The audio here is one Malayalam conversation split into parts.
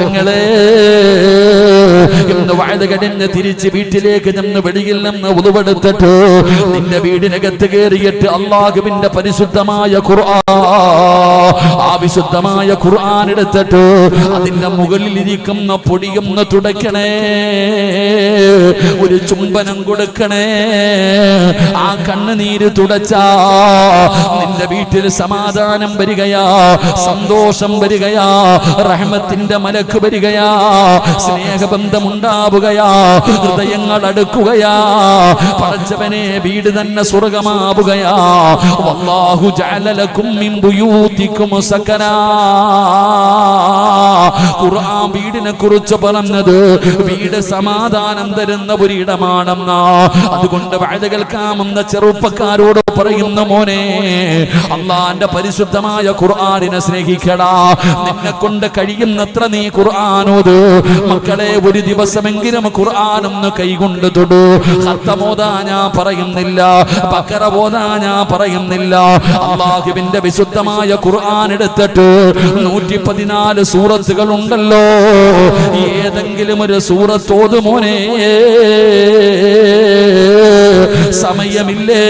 പെങ്ങളെ ഇന്ന് വാഴ കടഞ്ഞ് തിരിച്ച് വീട്ടിലേക്ക് നിന്ന് വെളിയിൽ നിന്ന് ഉതുവെടുത്തിട്ട് നിന്റെ വീടിനകത്ത് കയറിയിട്ട് അള്ളാഹുവിന്റെ പരിശുദ്ധമായ ഖുർആൻ ആ വിശുദ്ധമായ ഖുർആൻ എടുത്തിട്ട് അതിന്റെ മുകളിൽ ഇരിക്കുന്ന പൊടിയൊന്ന് തുടയ്ക്കണേ. ഒരു ചുംബനം കൊടുക്കണേ. ആ കണ്ണുനീര് തുടച്ചാ നിന്റെ വീട്ടിൽ സമാധാനം വരികയാ സന്തോഷം വരികയാ റഹ്മത്തിന്റെ മലക്ക് വരികയാ സ്നേഹബന്ധം ഉണ്ടാവുകയാ ഹൃദയങ്ങൾ അടുക്കുകയാ പടച്ചവനെ വീട് തന്നെ സ്വർഗമാവുകയാ. വല്ലാഹു ജഅലലക്കും മിൻ ബുയൂതിക്കും ഖുർആൻ വീടിനെ കുറിച്ച് പറഞ്ഞത് വീട് സമാധാനം തരുന്ന ഒരിടമാണെന്ന. അതുകൊണ്ട് വഴുത കേൾക്കാമെന്ന ചെറുപ്പക്കാരോട് പറയുന്ന മോനെ അള്ളാന്റെ പരിശുദ്ധമായ ഖുർആാനിനെ സ്നേഹിക്കടാ. നിന്നെ കൊണ്ട് കഴിയുന്നത്ര നീ ഖുർആാനോത്. മക്കളെ ഒരു ദിവസമെങ്കിലും ഖുർആാനൊന്ന് കൈകൊണ്ട് തൊടു. ഹത്തമോദാ ഞാൻ പറയുന്നില്ല ബക്കറ പോതാ ഞാൻ പറയുന്നില്ല. അള്ളാഹുവിന്റെ വിശുദ്ധമായ ഖുർആൻ എടുത്തിട്ട് നൂറ്റി പതിനാല് സൂറത്തുകൾ ഉണ്ടല്ലോ ഏതെങ്കിലും ഒരു സൂറത്തോത് മോനെ. സമയമില്ലേ?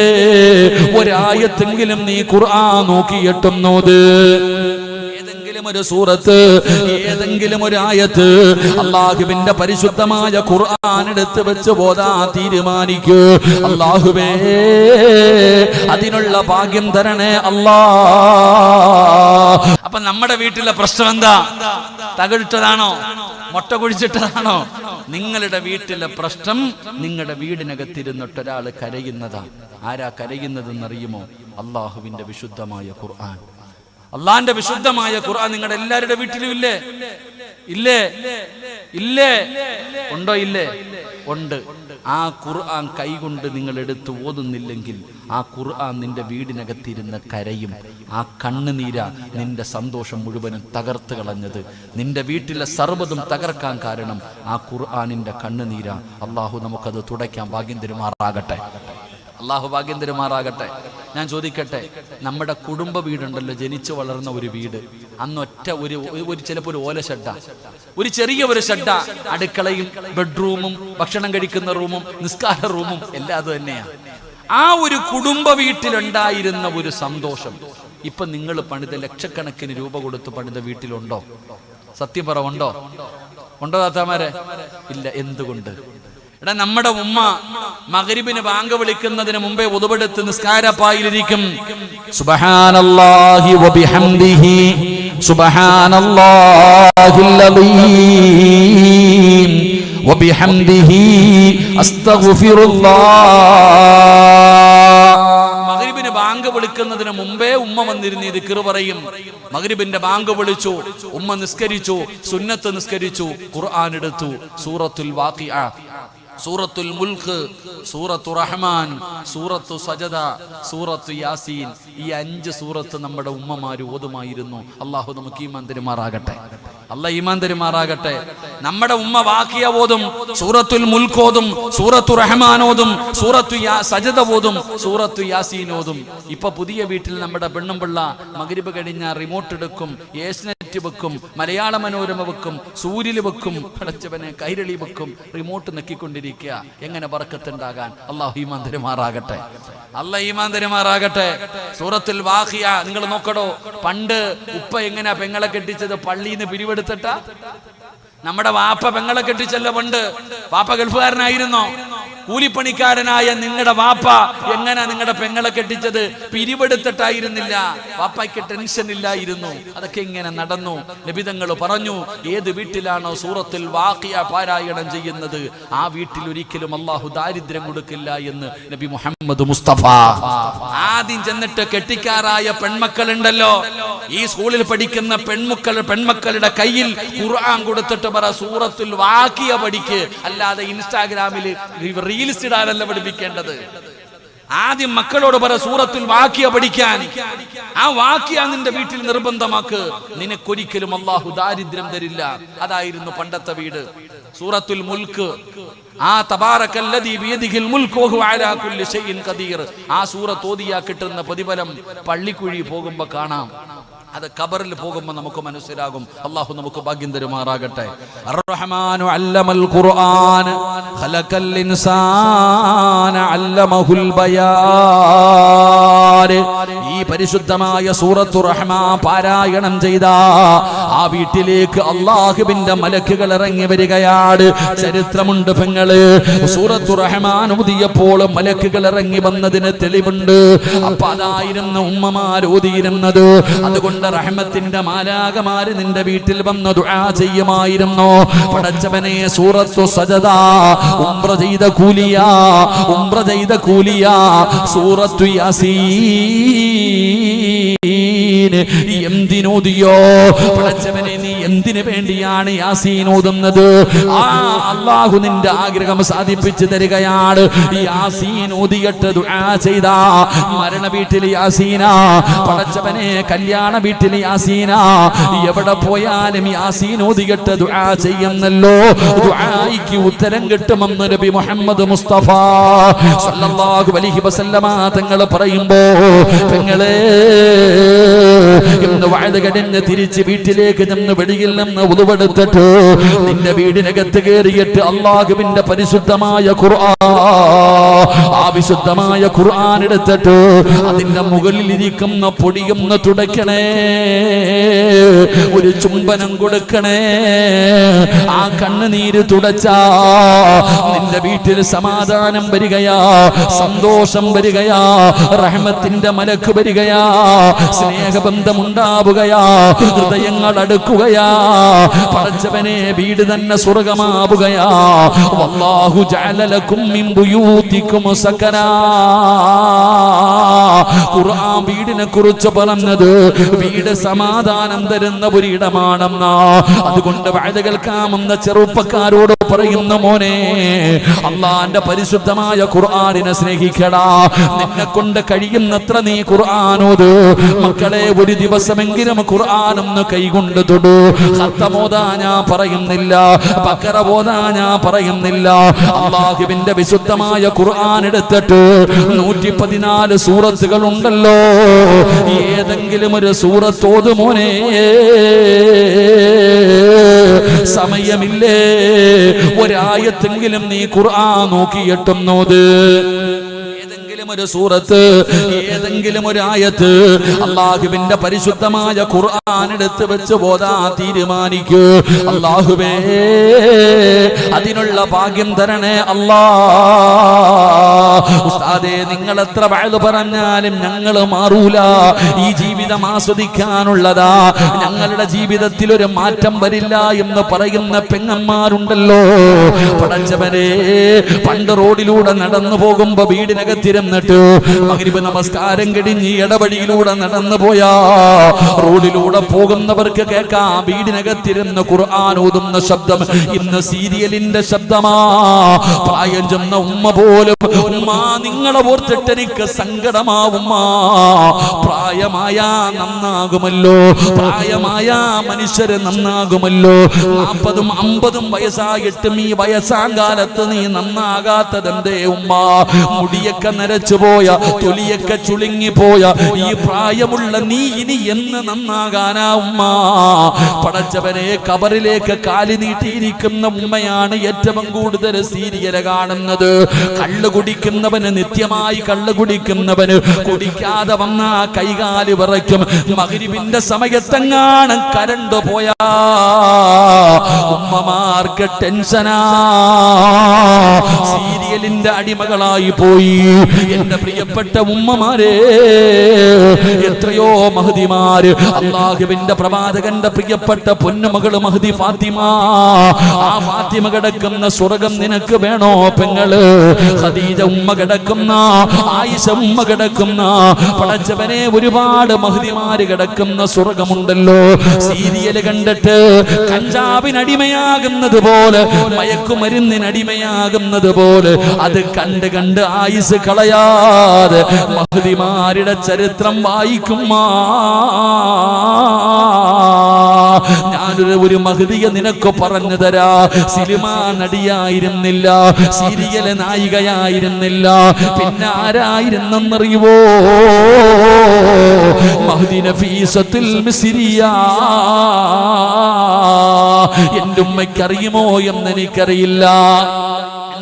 ഒരായത്തെങ്കിലും നീ ഖുർആൻ നോക്കിയിട്ടും നോത് ഏതെങ്കിലും ഒരു സൂറത്ത് ഏതെങ്കിലും ഒരു ആയത്ത് അള്ളാഹുവിന്റെ പരിശുദ്ധമായ ഖുർആൻ എടുത്ത് വെച്ച് പോതാ തീരുമാനിക്കൂ. അള്ളാഹുവേ അതിനുള്ള ഭാഗ്യം തരണേ അല്ലാ. അപ്പൊ നമ്മുടെ വീട്ടിലെ പ്രശ്നം എന്താ? തകഴിട്ടതാണോ മുട്ട കുഴിച്ചിട്ടതാണോ? നിങ്ങളുടെ വീട്ടിലെ പ്രശ്നം നിങ്ങളുടെ വീടിനകത്തിരുന്നിട്ട് ഒരാൾ കരയുന്നതാ. ആരാ കരയുന്നതെന്നറിയുമോ? അള്ളാഹുവിന്റെ വിശുദ്ധമായ ഖുർആൻ. അള്ളാന്റെ വിശുദ്ധമായ ഖുർആൻ നിങ്ങളുടെ എല്ലാവരുടെ വീട്ടിലും ഇല്ലേ? ഇല്ലേ? ഇല്ലേ? ഉണ്ടോ ഇല്ലേ? ഉണ്ട്. ആ ഖുർആൻ കൈകൊണ്ട് നിങ്ങൾ എടുത്ത് ഓതുന്നില്ലെങ്കിൽ ആ ഖുർആൻ നിന്റെ വീടിനകത്തിരുന്ന് കരയും ആ കണ്ണുനീര നിന്റെ സന്തോഷം മുഴുവനും തകർത്ത് കളഞ്ഞത്. നിന്റെ വീട്ടിലെ സർവതും തകർക്കാൻ കാരണം ആ ഖുർആനിന്റെ കണ്ണുനീര. അള്ളാഹു നമുക്കത് തുടയ്ക്കാൻ ഭാഗ്യം തരുമാറാകട്ടെ അള്ളാഹു ഭാഗ്യം തരുമാറാകട്ടെ ഞാൻ ചോദിക്കട്ടെ നമ്മുടെ കുടുംബ വീടുണ്ടല്ലോ ജനിച്ചു വളർന്ന ഒരു വീട്. അന്നൊറ്റ ഒരു ഒരു ചിലപ്പോൾ ഒരു ഓല ഷെഡ. ഒരു ചെറിയ ഒരു ഷെഡ. അടുക്കളയും ബെഡ്റൂമും ഭക്ഷണം കഴിക്കുന്ന റൂമും നിസ്കാര റൂമും എല്ലാം അത് തന്നെയാണ് ആ ഒരു കുടുംബ വീട്ടിലുണ്ടായിരുന്ന ഒരു സന്തോഷം. ഇപ്പൊ നിങ്ങൾ പണിത ലക്ഷക്കണക്കിന് രൂപ കൊടുത്ത് പണിത വീട്ടിലുണ്ടോ? സത്യം പറ ഉണ്ടോ? ഉണ്ടോ താത്താമാരെ? ഇല്ല എന്തുകൊണ്ട്? എടാ നമ്മുടെ ഉമ്മ മകരിബിന് ബാങ്ക് വിളിക്കുന്നതിന് മുമ്പേ ഉതുപെടുത്ത് നിസ്കാരപ്പായിലിരിക്കും സുബ്ഹാനല്ലാഹി വബിഹംദിഹി സുബ്ഹാനല്ലാഹിൽ അലീം വബിഹംദിഹി അസ്തഗ്ഫിറുല്ലാഹ്. മകരിബിന് ബാങ്ക് വിളിക്കുന്നതിന് മുമ്പേ ഉമ്മ വന്നിരുന്ന് ഇത് കിറു പറയും. മകരിബിന്റെ ബാങ്ക് വിളിച്ചു ഉമ്മ നിസ്കരിച്ചു സുന്നത്ത് നിസ്കരിച്ചു ഖുർആൻ എടുത്തു സൂറത്തുൽ വാഖിഅ. സൂറത്തുൽ മുൽക്ക് സൂറത്തു റഹ്മാൻ സൂറത്തു സജദ സൂറത്തു യാസീൻ. ഈ അഞ്ച് സൂറത്ത് നമ്മുടെ ഉമ്മമാര് ഓതുമായിരുന്നു. അള്ളാഹു നമുക്ക് ഈ തരുമാറാകട്ടെ. അല്ല ഈമാൻ തരുമാറാകട്ടെ. നമ്മുടെ ഉമ്മ വാക്കിയ ഓതും സൂറത്തുൽ മുൽക്കോതും സൂറത്തു റഹ്മാൻ ഓതും സൂറത്തു സജത ഓതും സൂറത്തു യാസീൻ ഓതും. ഇപ്പൊ പുതിയ വീട്ടിൽ നമ്മുടെ പെണ്ണും പിള്ള മകരിബ് കഴിഞ്ഞ റിമോട്ട് എടുക്കും ഏഷ്യനെറ്റ് വെക്കും മലയാള മനോരമ വെക്കും സൂര്യൽ വെക്കും പടച്ചവനെ കൈരളി വെക്കും റിമോട്ട് നെക്കിക്കൊണ്ടിരിക്കുക. എങ്ങനെ വറക്കത്തുണ്ടാകാൻ? അള്ളാഹു ഈമാൻ തരുമാറാകട്ടെ. അല്ല ഈമാൻ തരുമാറാകട്ടെ. സൂറത്തിൽ വാഹിയ നിങ്ങൾ നോക്കടോ. പണ്ട് ഉപ്പ എങ്ങനെയാ പെങ്ങളെ കെട്ടിച്ചത്? പള്ളിയിൽ നിന്ന് പിരിവെടുത്തിട്ട? നമ്മുടെ വാപ്പ പെങ്ങളെ കെട്ടിച്ചല്ലോ പണ്ട്. വാപ്പ ഗൾഫുകാരനായിരുന്നോ? കൂലിപ്പണിക്കാരനായ നിങ്ങളുടെ വാപ്പ എങ്ങനെ നിങ്ങളുടെ പെങ്ങളെ കെട്ടിച്ചത്? പിരിവെടുത്തിട്ടായിരുന്നില്ല. വാപ്പയ്ക്ക് ടെൻഷൻ ഇല്ലായിരുന്നു അതൊക്കെ ഇങ്ങനെ നടന്നു. നബിതങ്ങൾ പറഞ്ഞു ഏത് വീട്ടിലാണോ സൂറത്തിൽ വാക്കിയ പാരായണം ചെയ്യുന്നത്? ആ വീട്ടിൽ ഒരിക്കലും അള്ളാഹു ദാരിദ്ര്യം കൊടുക്കില്ല എന്ന് നബി മുഹമ്മദ് മുസ്തഫ. ആദ്യം ചെന്നിട്ട് കെട്ടിക്കാറായ പെൺമക്കളുണ്ടല്ലോ. ഈ സ്കൂളിൽ പഠിക്കുന്ന പെൺമക്കൾ പെൺമക്കളുടെ കയ്യിൽ ഖുർആൻ കൊടുത്തിട്ട് പറ സൂറത്തിൽ വാക്കിയ പഠിക്ക്. അല്ലാതെ ഇൻസ്റ്റാഗ്രാമിൽ റീൽസ് ഇടാനല്ല പഠിപ്പിക്കേണ്ടത്. ആദ്യം മക്കളോട് പറ സൂറത്തിൽ വാക്യ പഠിക്കാൻ. ആ വാക്യ നിന്റെ വീട്ടിൽ നിർബന്ധമാക്ക്. നിനക്കൊരിക്കലും അള്ളാഹു ദാരിദ്ര്യം തരില്ല. അതായിരുന്നു പണ്ടത്തെ വീട്. സൂറത്തുൽ മുൽക്ക്. ആ തബാറക്കല്ലദീ അലാ ഖദീർ. ആ സൂറത്ത് ഓതിയാ കിട്ടുന്ന പ്രതിഫലം പള്ളിക്കുഴി പോകുമ്പോ കാണാം. അത് കബറിൽ പോകുമ്പോൾ നമുക്ക് മനസ്സിലാകും. അള്ളാഹു നമുക്ക് ഭാഗ്യം തരുമാറാകട്ടെ. അർറഹ്മാനു അല്ലമൽ ഖുർആൻ ഖലഖൽ ഇൻസാന അല്ലമഹുൽ ബയാൻ. പരിശുദ്ധമായ സൂറത്തു റഹ്മാൻ പാരായണം ചെയ്ത. ആ വീട്ടിലേക്ക് അള്ളാഹുബിന്റെ മലക്കുകൾ ഇറങ്ങി വരികയാണ്. ചരിത്രമുണ്ട് പെങ്ങൾ. സൂറത്തു റഹ്മാൻ ഊതിയപ്പോൾ മലക്കുകൾ ഇറങ്ങി വന്നതിന് തെളിവുണ്ട്. അപ്പൊ അതായിരുന്നു ഉമ്മമാർ ഊതിയിരുന്നത്. അതുകൊണ്ട് റഹ്മത്തിന്റെ മാലാകമാര് നിന്റെ വീട്ടിൽ വന്ന് ദുആ ചെയ്യുമായിരുന്നു. പടച്ചവനെ സൂറത്തു സജദ ഉംറ ചെയ്ത കൂലിയ ഉംറ ചെയ്ത കൂലിയ സൂറത്തു الرجيم യാസീൻ എന്തിനോദിയോ? പടച്ചവനെ നീ എന്തിനു വേണ്ടിയാണ് യാസീൻ ഓതുന്നത്? ആ അള്ളാഹു നിന്റെ ആഗ്രഹം സാധിപ്പിച്ചു തരികയാണ്. യാസീൻ ഓതിയിട്ട് ദുആ ചെയ്ത. മരണ വീട്ടിൽ യാസീന. പടച്ചവനെ കല്യാണ വീട്ടിൽ യാസീന. എവിടെ പോയാലും യാസീൻ ഓതിയിട്ട് ദുആ ചെയ്യുന്നല്ലോ. ദുആയിക്ക് ഉത്തരം കിട്ടുമെന്ന് നബി മുഹമ്മദ് മുസ്തഫ സല്ലല്ലാഹു അലൈഹി വസല്ലമ തങ്ങൾ പറയുമ്പോൾ പെങ്ങളെ like a ഇന്ന് വാഴകടന്ന് തിരിച്ച് വീട്ടിലേക്ക് നിന്ന് വെളിയിൽ നിന്ന് ഉതുവെടുത്തിട്ട് നിന്റെ വീടിനകത്ത് കയറിയിട്ട് അള്ളാഹുവിന്റെ പരിശുദ്ധമായ ഖുർആൻ ആ വിശുദ്ധമായ ഖുർആൻ എടുത്തിട്ട് അതിന്റെ മുകളിൽ ഇരിക്കുന്ന പൊടിയൊന്ന് തുടയ്ക്കണേ. ഒരു ചുംബനം കൊടുക്കണേ. ആ കണ്ണുനീര് തുടച്ചാ നിന്റെ വീട്ടിൽ സമാധാനം വരികയാ സന്തോഷം വരികയാ റഹ്മത്തിന്റെ മലക്ക് വരികയാ സ്നേഹബന്ധം ഉണ്ടാവുകയാ ഹൃദയങ്ങൾ അടുക്കുകയാ. പടച്ചവനെ വീട് തന്നെ സ്വർഗമാവുകയാ വല്ലാഹു ജഅലലക്കും മിൻ ബുയൂതിക്കും സകനാ ഖുർആൻ വീടിനെ കുറിച്ച് പറഞ്ഞത് വീട് സമാധാനം തരുന്ന ഒരിടമാണെന്ന. അതുകൊണ്ട് വാഴ കേൾക്കാമെന്ന ചെറുപ്പക്കാരോട് പറയുന്ന മോനെ അള്ളാന്റെ പരിശുദ്ധമായ ഖുർആനിനെ സ്നേഹിക്കടാ. നിന്നെ കൊണ്ട് കഴിയുന്നത്ര നീ ഖുർആാനോത്. മക്കളെ ഒരു ദിവസമെങ്കിലും ഖുർആാനൊന്ന് കൈകൊണ്ട് തൊടു. ഹത്തമോദാ ഞാൻ പറയുന്നില്ല. ബക്കറ പോതാ ഞാൻ പറയുന്നില്ല. അള്ളാഹുവിന്റെ വിശുദ്ധമായ ഖുർആൻ എടുത്തിട്ട് നൂറ്റി പതിനാല് സൂറത്തുകൾ ഉണ്ടല്ലോ. ഏതെങ്കിലും ഒരു സൂറത്തോത് മോനെ. സമയമില്ലേ? ഒരായത്തെങ്കിലും നീ ഖുർആൻ നോക്കിയിട്ടുന്നോത് ഏതെങ്കിലും ഒരു സൂറത്ത് ഏതെങ്കിലും ഒരു ആയത്ത് അള്ളാഹുവിന്റെ പരിശുദ്ധമായ ഖുർആൻ എടുത്ത് വെച്ച് പോതാ തീരുമാനിക്കൂ. അള്ളാഹുവേ അതിനുള്ള ഭാഗ്യം തരണേ അല്ലാ. ഉസ്താദേ നിങ്ങൾ എത്ര വയത് പറഞ്ഞാലും ഞങ്ങൾ മാറൂല. ഈ ജീവിതം ആസ്വദിക്കാനുള്ളതാ. ഞങ്ങളുടെ ജീവിതത്തിൽ ഒരു മാറ്റം വരില്ല എന്ന് പറയുന്ന പെങ്ങന്മാരുണ്ടല്ലോ. പടച്ചവരെ പണ്ട് റോഡിലൂടെ നടന്നു പോകുമ്പോ വീടിനകത്തിരുന്നിട്ട് മകരിപ്പ് നമസ്കാരം കഴിഞ്ഞ് ഇടവഴിയിലൂടെ നടന്നു പോയാ. റോഡിലൂടെ പോകുന്നവർക്ക് കേൾക്കാം വീടിനകത്തിരുന്ന് ഖുർആൻ ഓതുന്ന ശബ്ദം ഇന്ന് സീരിയലിന്റെ ശബ്ദമാ. പ്രായം ചെന്ന ഉമ്മ പോലും ഉമ്മ നിങ്ങളെ ഓർത്തിട്ട് എനിക്ക് സങ്കടമാവുമ്മ. പ്രായമായ നന്നാകുമല്ലോ. പ്രായമായ മനുഷ്യര് നന്നാകുമല്ലോ. നാൽപ്പതും അമ്പതും വയസ്സായിട്ടും ഈ വയസ്സാം നീ നന്നാകാത്തതെന്തേ ഉമ്മ? മുടിയൊക്കെ നരച്ചു പോയ തൊലിയൊക്കെ ചുളുങ്ങി പോയ ഈ പ്രായമുള്ള നീ ഇനി എന്ന് നന്നാകാനാ ഉമ്മ? പടച്ചവനെ കബറിലേക്ക് കാലി നീട്ടിയിരിക്കുന്ന ഉമ്മയാണ് ഏറ്റവും കൂടുതൽ സീരിയൽ കാണുന്നത്. കള്ള് കുടിക്കുന്നവന് നിത്യമായി കള്ള് കുടിക്കുന്നവന് കുടിക്കാതെ വന്ന കൈകാൽ വിറയ്ക്കും. മകരിവിന്റെ സമയത്തെങ്ങാണ് കരണ്ട് പോയാ? ഉമ്മമാർക്ക് ടെൻഷനാ. സീരിയലിന്റെ അടിമകളായി പോയി. എന്റെ പ്രിയപ്പെട്ട ഉമ്മമാരെ എത്രയോ മഹതിമാര്. അള്ളാഹുവിന്റെ പ്രവാചകന്റെ പ്രിയപ്പെട്ട പൊന്നുമകൾ മഹതി ഫാത്തിമ. ആ ഫാത്തിമ കിടക്കുന്ന സ്വർഗം നിനക്ക് വേണോ പെങ്ങൾ? ഖദീജ ഉമ്മ കിടക്കുന്ന ആയിഷ ഉമ്മ കിടക്കുന്ന പടച്ചവനെ ഒരുപാട് മഹതിമാര് കിടക്കുന്ന സ്വർഗമുണ്ടല്ലോ. സീരിയൽ കണ്ടിട്ട് കഞ്ചാവിനടിമയാകുന്നത് പോലെ മയക്കുമരുന്നിനടിമയാകുന്നത് പോലെ അത് കണ്ട് കണ്ട് ആയുസ് കളയാതെ മഹതിമാരുടെ ചരിത്രം വായിക്കുമാ ഞാനൊരു ഒരു മഹതിയെ നിനക്ക് പറഞ്ഞു തരാ. സിനിമ നടിയായിരുന്നില്ല സീരിയൽ നായികയായിരുന്നില്ല. പിന്നെ ആരായിരുന്നെന്നറിയുവോ? എന്റെ ഉമ്മയ്ക്കറിയുമോ എന്ന് എനിക്കറിയില്ല.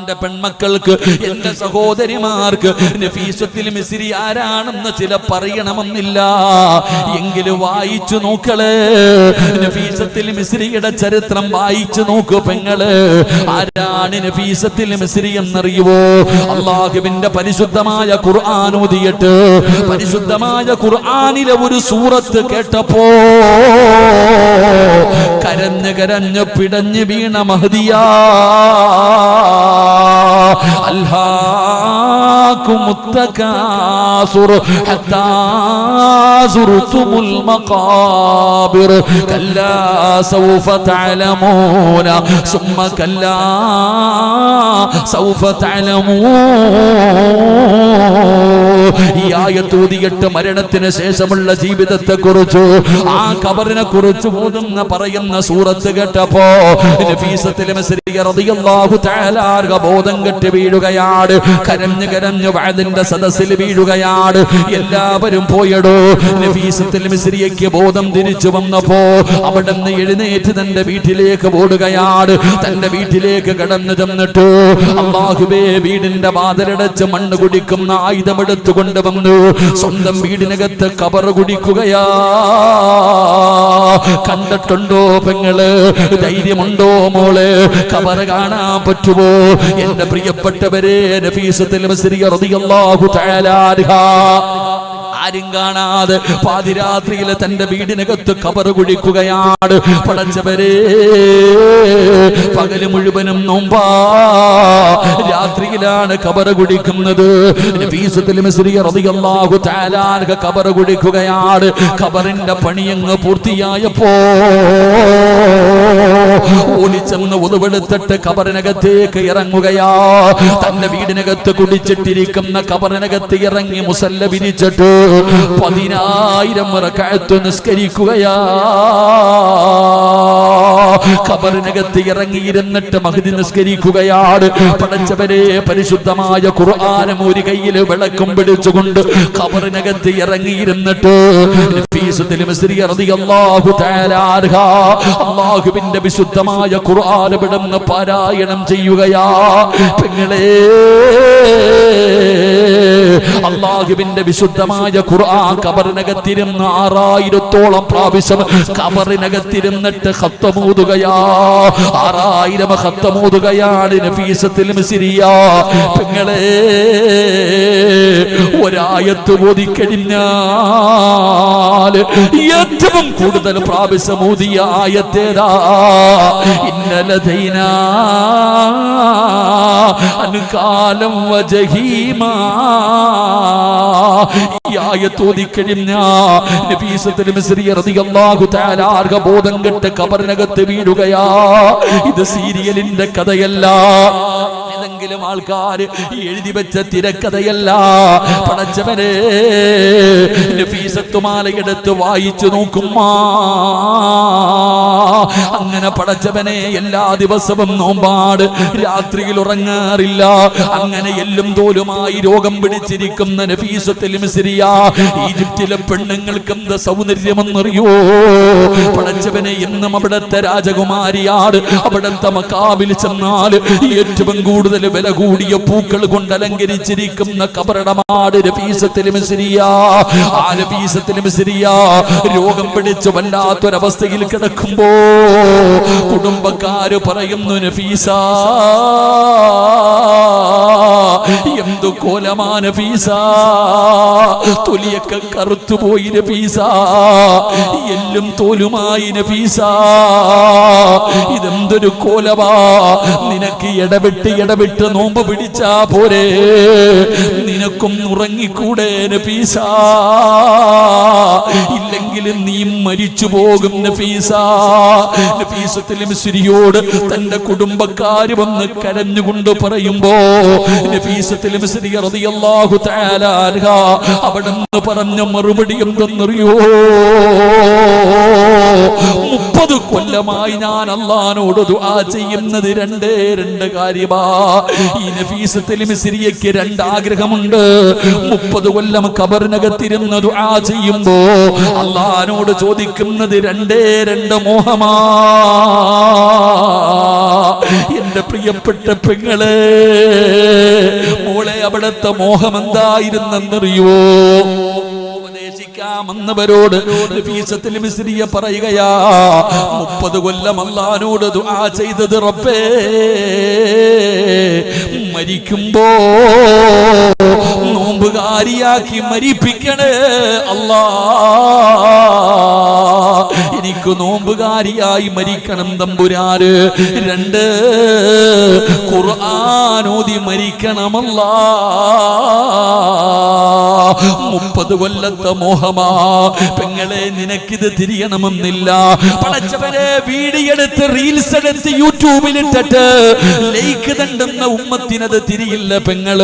എന്റെ പെൺമക്കൾക്ക് എന്റെ സഹോദരിമാർക്ക് നഫീസത്തിൽ മിസിരി ആരാണെന്ന് ചില പറയണമെന്നില്ല. എങ്കിലും വായിച്ചു നോക്കൾ. നഫീസത്തിൽ മിസിരിയുടെ ചരിത്രം വായിച്ചു നോക്കൂ പെങ്ങൾ. ആരാണ് നഫീസത്തിൽ മിസിരി എന്നറിയുവോ? അള്ളാഹുവിന്റെ പരിശുദ്ധമായ ഖുർആൻ ഓതിയിട്ട് പരിശുദ്ധമായ ഖുർആനിലെ ഒരു സൂറത്ത് കേട്ടപ്പോ കരഞ്ഞ് കരഞ്ഞ് പിടഞ്ഞ് വീണ മഹദിയാ അൽഹാകും മുത്തകാസുർ ഹത്താ സുർതുമുൽ മഖാബിർ സൗഫ തഅലമൂന സുമ്മ കല്ലാ സൗഫ തഅലമൂന മരണത്തിന് ശേഷമുള്ള ജീവിതത്തെ കുറിച്ച് ആ കബറിനെ കുറിച്ച് ഓതുന്ന പറയുന്ന സൂറത്ത് കേട്ടപ്പോ ബോധം കെട്ട വീഴുകയാണ് കരഞ്ഞു കരഞ്ഞു വാതിന്റെ സദസ്സിൽ വീഴുകയാണ് എല്ലാവരും പോയടോ. നഫീസത്തിൽ മിസ്രിയയ്ക്ക് ബോധം തിരിച്ചു വന്നപ്പോ അവിടെ നിന്ന് എഴുന്നേറ്റ് തന്റെ വീട്ടിലേക്ക് ഓടുകയാണ് തന്റെ വീട്ടിലേക്ക് കടന്നു ചെന്നിട്ട് അള്ളാഹുബേ വീടിന്റെ വാതിലടച്ച് മണ്ണ് കുടിക്കുന്ന ആയുധമെടുത്തു കൊണ്ടുവന്നു സ്വന്തം വീടിനകത്ത് കബർ കുടിക്കുകയാ. കണ്ടിട്ടുണ്ടോ പെങ്ങൾ? ധൈര്യമുണ്ടോ മോൾ? കബർ കാണാൻ പറ്റുമോ എന്റെ പ്രിയപ്പെട്ടവരെ നഫീസത്തിൽ റളിയല്ലാഹു തആല അൻഹാ. ആരും കാണാതെ പാതിരാത്രിയിലെ തന്റെ വീടിനകത്ത് കബർ കുഴിക്കുകയാണ്. പടച്ചവരെ പകൽ മുഴുവനും നോമ്പാ. രാത്രിയിലാണ് കബർ കുടിക്കുന്നത് കബറ് കുടിക്കുകയാണ് കബറിന്റെ പണിയങ്ങ് പൂർത്തിയായപ്പോ ഓടിച്ചെന്ന് ഉതവെടുത്തിട്ട് കബറിനകത്തേക്ക് ഇറങ്ങുകയാ. തന്റെ വീടിനകത്ത് കുടിച്ചിട്ടിരിക്കുന്ന കബറിനകത്ത് ഇറങ്ങി മുസല്ല വിരിച്ചിട്ട് പതിനായിരം റകഅത്ത് നിസ്കരിക്കുകയാ. കബറിനകത്ത് ഇറങ്ങിയിരുന്നിട്ട് മകുതി നിസ്കരിക്കുകയാണ്. പടച്ചവരെ പരിശുദ്ധമായ ഖുർആനും ഒരു കയ്യിൽ വിളക്കും പിടിച്ചുകൊണ്ട് കബറിനകത്ത് ഇറങ്ങിയിരുന്നിട്ട് അള്ളാഹുവിന്റെ വിശുദ്ധമായ ഖുർആൻ പാരായണം ചെയ്യുകയാ. പെങ്ങളെ അള്ളാഹുവിന്റെ വിശുദ്ധമായ ഖുർആൻ കബറിനകത്തിരുന്ന് ആറായിരത്തോളം പ്രാവശ്യം കബറിനകത്തിരുന്നിട്ട് ഹത്തമൂതുകയാ ആറായിരം ഹത്തമൂതുകയാണ് നഫീസത്തിൽ മിസിരിയ. പെങ്ങളെ ഒരായത്ത് ഓതിക്കഴിഞ്ഞാൽ ഏറ്റവും കൂടുതൽ പ്രാവശ്യം ഊതിയ ആയത്തേതാ. ഇന്നലതൈന അനുകാലം വജഹീമാ. ബോധം കെട്ട് കബറിനകത്ത് വീഴുകയാ. ഇത് സീരിയലിന്റെ കഥയല്ല. ഏതെങ്കിലും ആൾക്കാർ എഴുതി വെച്ച തിരക്കഥയല്ല. പടച്ചവനെ നഫീസത്തുമാലയെടുത്ത് വായിച്ചു നോക്കുമ്മാ. അങ്ങനെ പടച്ചവനെ എല്ലാ ദിവസവും നോമ്പാട്. രാത്രിയിൽ ഉറങ്ങാറില്ല. അങ്ങനെ എല്ലും തോലുമായി രോഗം പിടിച്ചിരിക്കുന്ന നഫീസത്തിൽ മിസ്രിയ ഈജിപ്തിലെ പെണ്ണുങ്ങൾക്ക് എന്ത് സൗന്ദര്യമെന്നറിയോ? പടച്ചവനെ എന്നും അവിടത്തെ രാജകുമാരിയാട് അവിടത്തെ മക്കാവിൽ ചെന്നാൽ ഏറ്റവും കൂടുതൽ വില കൂടിയ പൂക്കൾ കൊണ്ട് അലങ്കരിച്ചിരിക്കുന്ന കബറടമാട് രഫീസത്തിൽ മിസ്രിയ. ആ രഫീസത്തിൽ മിസ്രിയ രോഗം പിടിച്ച് വല്ലാത്തൊരവസ്ഥയിൽ കിടക്കുമ്പോ കുടുംബക്കാര് പറയുന്നു നഫീസ. എന്തു കോലമാന ഫീസ തൊലിയൊക്കെ കറുത്തുപോയി ഫീസ എല്ലും തോലുമായി ഫീസ ഇതെന്തൊരു കോലമാ? നിനക്ക് ഇടവിട്ട് ഇടവിട്ട് നോമ്പ് പിടിച്ചാ പോരെ. നിനക്കും ഉറങ്ങിക്കൂടെ നഫീസ ഇല്ലെങ്കിൽ നീ മരിച്ചു പോകും നഫീസ നഫീസത്തിലും സിരിയോട് തന്റെ കുടുംബക്കാര് വന്ന് കരഞ്ഞുകൊണ്ട് പറയുമ്പോ അവിടുന്ന് പറഞ്ഞ മറുപടി എന്തെന്നറിയോ മുപ്പത് കൊല്ലമായി ഞാൻ അള്ളഹാനോട് ദുആ ചെയ്യുന്നത് രണ്ടേ രണ്ട് കാര്യമാ. ഈ നഫീസ് രണ്ട് ആഗ്രഹമുണ്ട്. മുപ്പത് കൊല്ലം കബറിനകത്തിരുന്ന് ദുആ ചെയ്യുമ്പോ അള്ളഹാനോട് ചോദിക്കുന്നത് രണ്ടേ രണ്ട് മോഹമാ. എന്റെ പ്രിയപ്പെട്ട പെങ്ങളെ മോളെ അവിടത്തെ മോഹം എന്തായിരുന്നെന്നറിയോ ഉപദേശിക്കാമെന്നവരോട് മിസ്രിയ പറയുകയാ മുപ്പത് കൊല്ലം അള്ളഹാനോട് ദുആ ചെയ്തത് റബ്ബേ മരിക്കുമ്പോ നോമ്പുകാരിയാക്കി മരിപ്പിക്കണേ അല്ലാ. എനിക്ക് നോമ്പുകാരിയായി മരിക്കണം തമ്പുരാര്. രണ്ട് ഖുർആാനോതി മരിക്കണമല്ല. മുപ്പത് കൊല്ലത്തെ മോഹമാ. പെങ്ങളെ നിനക്കിത് തിരിയണമെന്നില്ല. വീഡിയോ വീടിയെടുത്ത് റീൽസ് എടുത്ത് യൂട്യൂബിൽ ഇട്ടിട്ട് ലൈക്ക് തണ്ടുന്ന ഉമ്മത്തിനത് തിരിയില്ല പെങ്ങൾ.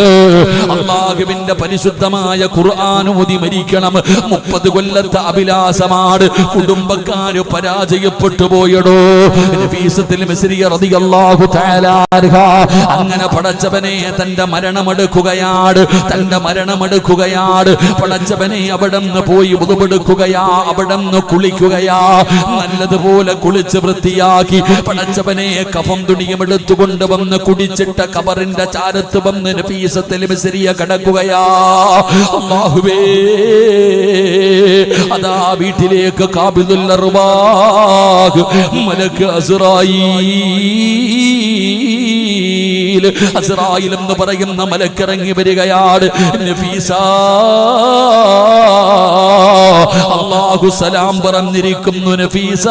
അള്ളാഹുവിന്റെ പരിശുദ്ധമായ ഖുർആാനുമതി മരിക്കണം. മുപ്പത് കൊല്ലത്തെ അഭിലാഷമാണ് കുടുംബക്കാര് പരാജയപ്പെട്ടു പോയടോ. അങ്ങനെ പടച്ചവനെ തന്റെ മരണമെടുക്കുകയാണ് തന്റെ മരണമെടുക്കുകയാണ് പടച്ചവനെ അവിടെ നിന്ന് പോയി മുതമെടുക്കുകയാ അവിടെ നിന്ന് കുളിക്കുകയാ. നല്ലതുപോലെ കുളിച്ച് വൃത്തിയാക്കി പടച്ചവനെ കഫം തുണിയും എടുത്തുകൊണ്ട് വന്ന് കുടിച്ചിട്ട കബറിന്റെ ചാരത്ത് വന്ന് നഫീസത്തിൽ മിസരിയ കിടക്കുകയാ. അല്ലാഹുവേ അതാ വീട്ടിലേക്ക് കാബിദുൽ അർവാഹ് മലക്ക് അസ്റായീൽ അസ്റായിൽ എന്ന് പറയുന്ന മലക്കിറങ്ങി വരികയാണ് നഫീസ. അല്ലാഹു സലാം പറഞ്ഞിരിക്കുന്നു നഫീസ.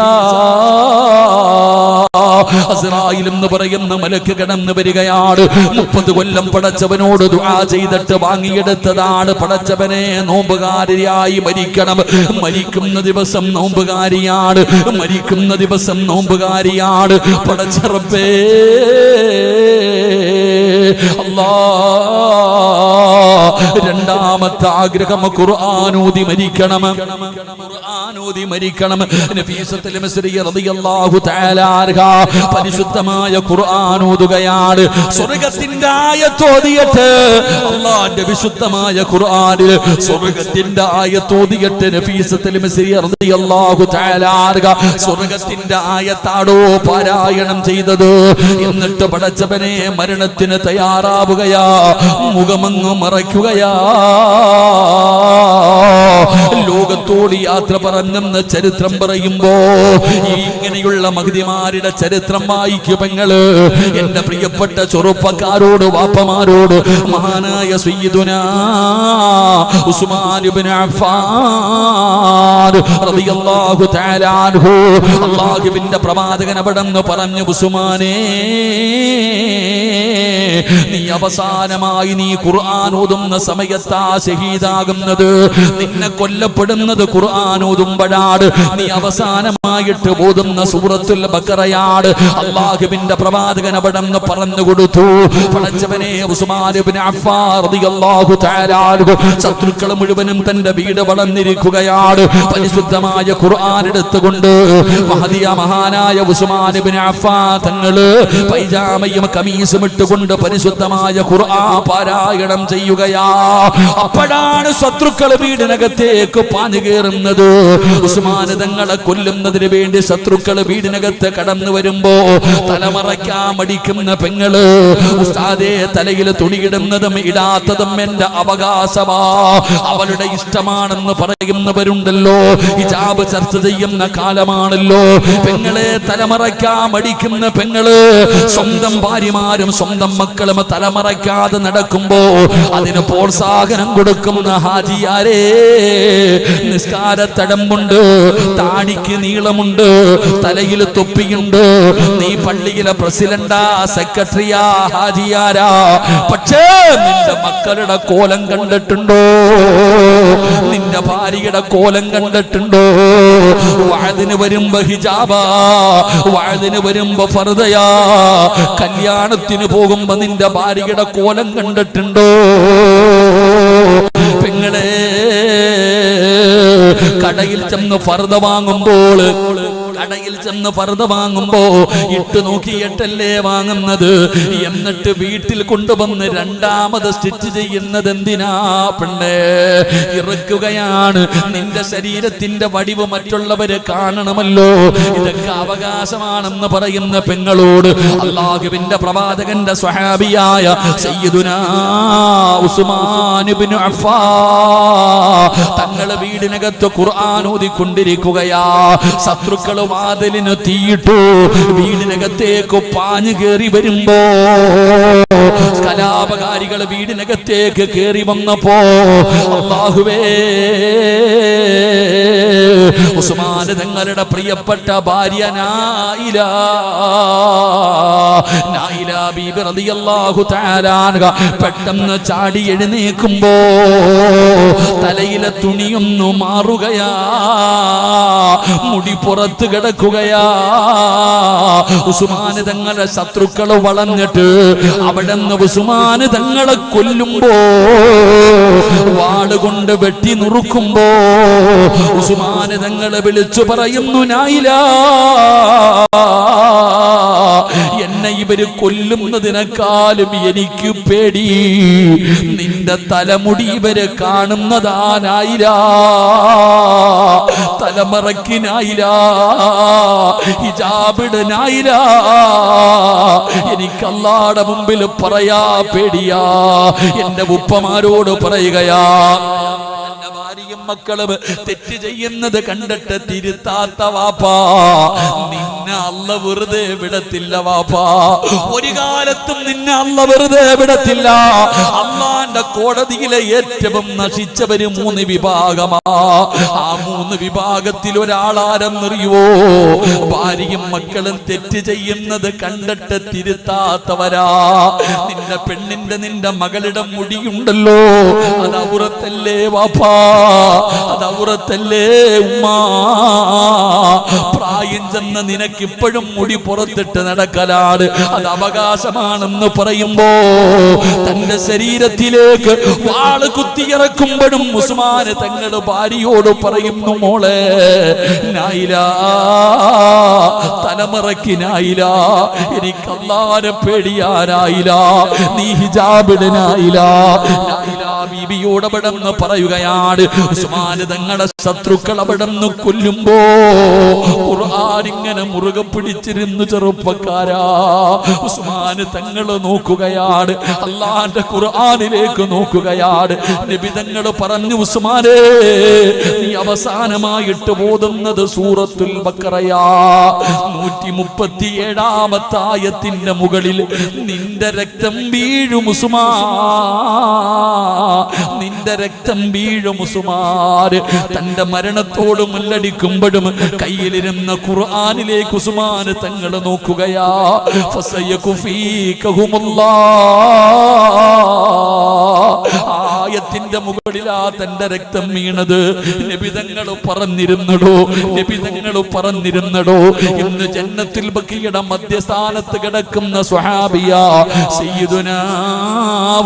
അസ്റായിൽ എന്ന് പറയുന്ന മലക്ക് കടന്നു വരികയാണ്. മുപ്പത് കൊല്ലം പടച്ചവനോട് ദുആ ചെയ്തിട്ട് വാങ്ങിയെടുത്തതാണ്. പടച്ചവനെ നോമ്പുകാരിയായി മരിക്കണം. മരിക്കുന്ന ദിവസം നോമ്പുകാരിയാണ്. മരിക്കുന്ന ദിവസം നോമ്പുകാരിയാണ്. പടച്ചറപ്പേ അല്ലാ. രണ്ടാമത്തെ ആഗ്രഹം ഖുർആാനൂതി മരിക്കണം. ഖുർആാനൂതി മരിക്കണം. പരിശുദ്ധമായ ഖുർആാനൂതുകയാണ് സ്വർഗത്തിന്റെ ആയത്തോതിയിട്ട് അല്ലാഹുവിന്റെ വിശുദ്ധമായ ഖുർആനിൽ സ്വർഗത്തിന്റെ ആയത്തോതിയിട്ട് സ്വർഗത്തിന്റെ ആയത്താടോ പാരായണം ചെയ്തത്? എന്നിട്ട് പടച്ചവനെ മരണത്തിന് തയ്യാറാവുകയാ. മുഖമങ്ങ് മറയ്ക്കുകയാ. ലോകത്തോട് യാത്ര പറഞ്ഞെന്ന് ചരിത്രം പറയുമ്പോ ഇങ്ങനെയുള്ള മഹതിമാരുടെ ചരിത്രം വായിക്കുമെങ്ങൾ എന്റെ പ്രിയപ്പെട്ട ചെറുപ്പക്കാരോട് വാപ്പമാരോട് മഹാനായ സയ്യിദുന ഉസ്മാൻ ഇബ്നു അഫ്ഫാൻ തആല അൻഹു. പ്രവാചകൻ അവിടെന്ന് പറഞ്ഞു ഉസ്മാനേ നീ അവസാനമായി നീ ഖുർആൻ ഓതുന്ന സമയത്താ ഷഹീദാകുന്നത്. നിന്നെ കൊല്ലപ്പെടുന്നത് ഖുർആൻ നീ അവസാനമായിട്ട് ഓതുന്ന സൂറത്തുൽ ബക്കറയാട് അള്ളാഹുവിന്റെ പ്രവാചകൻ അവിടെ നിന്ന് പറഞ്ഞു കൊടുത്തു. പടച്ചവനെ ശത്രുക്കൾ മുഴുവനും തന്റെ വീട് വളർന്നിരിക്കുകയാണ്. പരിശുദ്ധമായ ഖുർആൻ എടുത്തുകൊണ്ട് മഹദിയ മഹാനായ ഉസ്മാൻ അഫ്ഫാൻ തങ്ങൾ പൈജാമയും കമീസും ഇട്ടുകൊണ്ട് പരിശുദ്ധമായ ഖുർആൻ പാരായണം ചെയ്യുകയാ. അപ്പോഴാണ് ശത്രുക്കൾ വീടിനകത്തേക്ക് പാഞ്ഞു കയറുന്നത്. ഉസ്മാന് തങ്ങളെ കൊല്ലുന്നതിന് വേണ്ടി ശത്രുക്കൾ വീടിനകത്ത് കടന്നു വരുമ്പോ തലമറയ്ക്കാൻ മടിക്കുന്ന പെങ്ങൾ ഉസ്താദേ തലയിൽ തുണിയിടുന്നതും ഇടാത്തതും എന്റെ അവകാശമാ. അവളുടെ ഇഷ്ടമാണെന്ന് പറയുന്നവരുണ്ടല്ലോ. ഹിജാബ് ചർച്ച ചെയ്യുന്ന കാലമാണല്ലോ. പെങ്ങളെ തലമറയ്ക്കാൻ മടിക്കുന്ന പെങ്ങൾ സ്വന്തം ഭാര്യമാരും സ്വന്തം മക്കളും തലമറയ്ക്കാതെ നടക്കുമ്പോ അതിന് പ്രോത്സാഹനം കൊടുക്കുന്ന ഹാജിയാരേ. നിസ്കാരത്തടമ്പുണ്ട്. താടിക്ക് നീളമുണ്ട്. തലയിൽ തൊപ്പിയുണ്ട്. നീ പള്ളിയിലെ പ്രസിഡന്റാ സെക്രട്ടറിയാ ഹാജിയാരാ. പക്ഷേ നിന്റെ മക്കളുടെ കോലം കണ്ടിട്ടുണ്ടോ? നിന്റെ ഭാര്യയുടെ കോലം കണ്ടിട്ടുണ്ടോ? വാഴതിന് വരുമ്പോ ഹിജാബ വാഴതിന് വരുമ്പോ ഫർദയാ. കല്യാണത്തിന് പോകുമ്പോ നിന്റെ ഭാര്യയുടെ കോലം കണ്ടിട്ടുണ്ടോ? പെങ്ങളെ കടയിൽ ചെന്ന് ഫർദ വാങ്ങുമ്പോൾ കടയിൽ ചെന്ന് ഫർദ വാങ്ങുമ്പോ ഇട്ട് നോക്കിയിട്ടല്ലേ വാങ്ങുന്നത്? എന്നിട്ട് വീട്ടിൽ കൊണ്ടുവന്ന് രണ്ടാമത് സ്റ്റിച്ച് ചെയ്യുന്നത് എന്തിനാ പെണ്ണേ? ഇറക്കുകയാണ്. നിന്റെ ശരീരത്തിന്റെ വടിവ് മറ്റുള്ളവര് കാണണമല്ലോ. ഇതൊക്കെ അവകാശമാണെന്ന് പറയുന്ന പെങ്ങളോട് അള്ളാഹുവിന്റെ പ്രവാചകന്റെ സ്വഹാബിയായ സയ്യിദുനാ ഉസ്മാൻ ഇബ്നു വീടിനകത്ത് ഖുർആൻ ഓതിക്കൊണ്ടിരിക്കുകയാ. ശത്രുക്കൾ വാതിലിന് വീടിനകത്തേക്ക് പാഞ്ഞു കയറി വരുമ്പോ കലാപകാരികൾ വീടിനകത്തേക്ക് കയറി വന്നപ്പോ അള്ളാഹുവേ ഉസ്മാന് തങ്ങളുടെ പ്രിയപ്പെട്ട ഭാര്യ നായില നായില ബീബി റളിയല്ലാഹു തആല അൻഹ പെട്ടെന്ന് ചാടി എഴുന്നേക്കുമ്പോ തലയിലെ തുണിയൊന്നു മാറുകയാ മുടി പുറത്ത് ഉസ്മാന് തങ്ങളെ ശത്രുക്കൾ വളഞ്ഞിട്ട് അവിടെ നിന്ന് ഉസ്മാന് തങ്ങളെ കൊല്ലുമ്പോ വാളുകൊണ്ട് വെട്ടി നുറുക്കുമ്പോ ഉസ്മാന് തങ്ങളെ വിളിച്ചു പറയുന്നു നായില എന്നെ ഇവർ കൊല്ലുന്നതിനേക്കാളും എനിക്ക് പേടി. നിന്റെ തലമുടി ഇവർ കാണുന്നതാനായില്ല തലമറക്കിനായില്ല ഹിജാബിടനായില്ല എനിക്ക് അല്ലാടെ മുമ്പിൽ പറയാ പേടിയാ. എന്റെ ഉപ്പമാരോട് പറയുകയാ ഭാര്യയും മക്കളും തെറ്റ് ചെയ്യുന്നത് കണ്ടിട്ട് തിരുത്താത്ത വാപ്പാ. നിന്നെ അല്ല വെറുതെ വിടത്തില്ല വാപ്പാ. ഒരു കാലത്തും നിന്നെ അല്ല വെറുതെ വിടത്തില്ല. അള്ളാന്റെ കോടതിയിലെ ഏറ്റവും നശിച്ചവര് മൂന്ന് വിഭാഗമാ. ആ മൂന്ന് വിഭാഗത്തിൽ ഒരാളാരെന്നറിയുവോ? ഭാര്യയും മക്കളും തെറ്റ് ചെയ്യുന്നത് കണ്ടിട്ട് തിരുത്താത്തവരാ. നിന്റെ പെണ്ണിന്റെ നിന്റെ മകളുടെ മുടിയുണ്ടല്ലോ. അത് ഔറത്തല്ലേ വാപ്പാ? അത് ഔറത്തല്ലേ ഉമ്മാ? പ്രായം ചെന്ന നിനക്കിപ്പോഴും മുടി പുറത്തിട്ട് നടക്കലാണ്. അത് അവകാശമാണെന്ന് പറയുമ്പോ തന്റെ ശരീരത്തിലേക്ക് വാൾ കുത്തിയിറക്കുമ്പോഴും ഉസ്മാന് തങ്ങളുടെ ഭാര്യയോട് പറയുന്നു മോളെ നായില തലമുറക്കിനായില്ല എനിക്ക് അല്ലാരെ പേടിയാനായില്ല. നീ ഹിജാബിടനായില്ല നായില ബീബിയോട് അവിടെന്ന് പറയുകയാണ് ഉസ്മാന് തങ്ങളുടെ ശത്രുക്കൾ അവിടെന്ന് കൊല്ലുമ്പോ ഖുർആൻ ഇങ്ങനെ മുറുകെ പിടിച്ചിരുന്നു ചെറുപ്പക്കാരാ. ഉസ്മാന് തങ്ങൾ നോക്കുകയാണ്. അള്ളാന്റെ ഖുർആാനിലേക്ക് നോക്കുകയാണ്. നബി തങ്ങൾ പറഞ്ഞു ഉസ്മാനേ നീ അവസാനമായിട്ട് ഓതുന്നത് സൂറത്തുൽ ബക്കറയാ. നൂറ്റി മുപ്പത്തി ഏഴാമത്തെ ആയത്തിന്റെ മുകളിൽ നിന്റെ രക്തം വീഴും ഉസ്മാ. നിന്റെ രക്തം വീഴും ഉസുമാര് തന്റെ മരണത്തോട് മുല്ലടിക്കുമ്പോഴും കയ്യിലിരുന്ന ഖുർആാനിലേക്ക് ഉസുമാന് തങ്ങൾ നോക്കുകയാ ഫസയകുഫീകഹുമുല്ലാ. ആയത്തിന്റെ മുകളിലാ തന്റെ രക്തം വീണത്. നബിതങ്ങൾ പറഞ്ഞിരുന്നടോ നബിതങ്ങൾ പറഞ്ഞിരുന്നടോ ഇന്ന് ജന്നത്തിൽ ബക്കിയുടെ മധ്യസ്ഥാനത്ത് കിടക്കുന്ന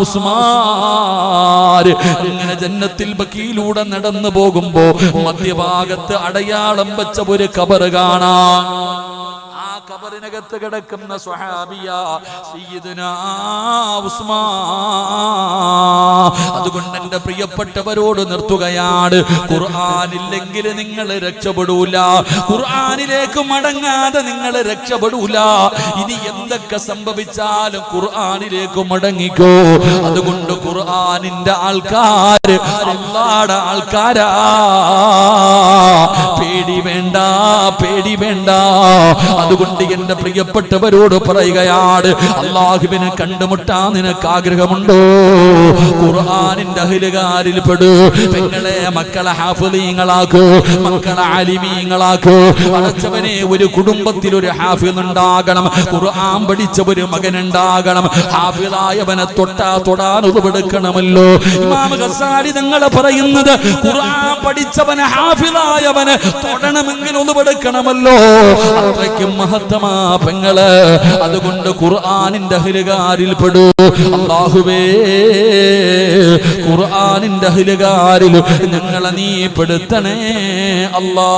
ഉസ്മാൻ. ഇങ്ങനെ ജന്നത്തിൽ ബക്കിയിലൂടെ നടന്നു പോകുമ്പോ മധ്യഭാഗത്ത് അടയാളം വെച്ച ഒരു കബറ് കാണാം. കബറിനകത്ത് കിടക്കുന്ന സ്വഹാബിയ അതുകൊണ്ട് എന്റെ പ്രിയപ്പെട്ടവരോട് നിർത്തുകയാണ്. ഖുർആാനില്ലെങ്കിൽ നിങ്ങൾ രക്ഷപ്പെടൂല. ഖുർആാനിലേക്ക് മടങ്ങാതെ നിങ്ങൾ രക്ഷപ്പെടൂല. ഇനി എന്തൊക്കെ സംഭവിച്ചാലും ഖുർആാനിലേക്ക് മടങ്ങിക്കോ. അതുകൊണ്ട് ഖുർആാനിന്റെ ആൾക്കാര് അള്ളാടെ ആൾക്കാരാ. പേടി വേണ്ട പേടി വേണ്ട. അതുകൊണ്ട് എന്റെ പ്രിയപ്പെട്ടവരോട് പറയുകയാണ് അള്ളാഹുവിനെ കണ്ടുമുട്ടാൻ നിനക്ക് ആഗ്രഹമുണ്ടോ? ഖുർആാനിന്റെ അഹിലുകാരിൽ പെടൂ. പെങ്ങളെ മക്കളെ ഹാഫുലീങ്ങളാക്കൂ മക്കളെ ആലിമീങ്ങളാക്കൂ. അടച്ചവനെ ഒരു കുടുംബത്തിൽ ഒരു ഹാഫിൽ ഉണ്ടാകണം ഖുർആൻ പഠിച്ച ഒരു മകൻ ഉണ്ടാകണം ഹാഫിലായവനെ തൊട്ടാ തൊടാൻ ഉറവെടുക്കണമല്ലോ. ഇമാം ഗസാലി തങ്ങളെ പറയുന്നത് ഖുർആൻ പഠിച്ചവനെ ഹാഫിലായവനെ തൊടണമെങ്കിൽ ഉറവെടുക്കണമല്ലോ. അത്രയ്ക്കും മഹ പെങ്ങൾ. അതുകൊണ്ട് ഖുർആാനിന്റെ അഹിലുകാരിൽ പെടൂ അള്ളാഹുവേ ഖുർആാനിന്റെ അഹിലുകാരിൽ ഞങ്ങളെ നീ പെടുത്തണേ. അല്ലാ.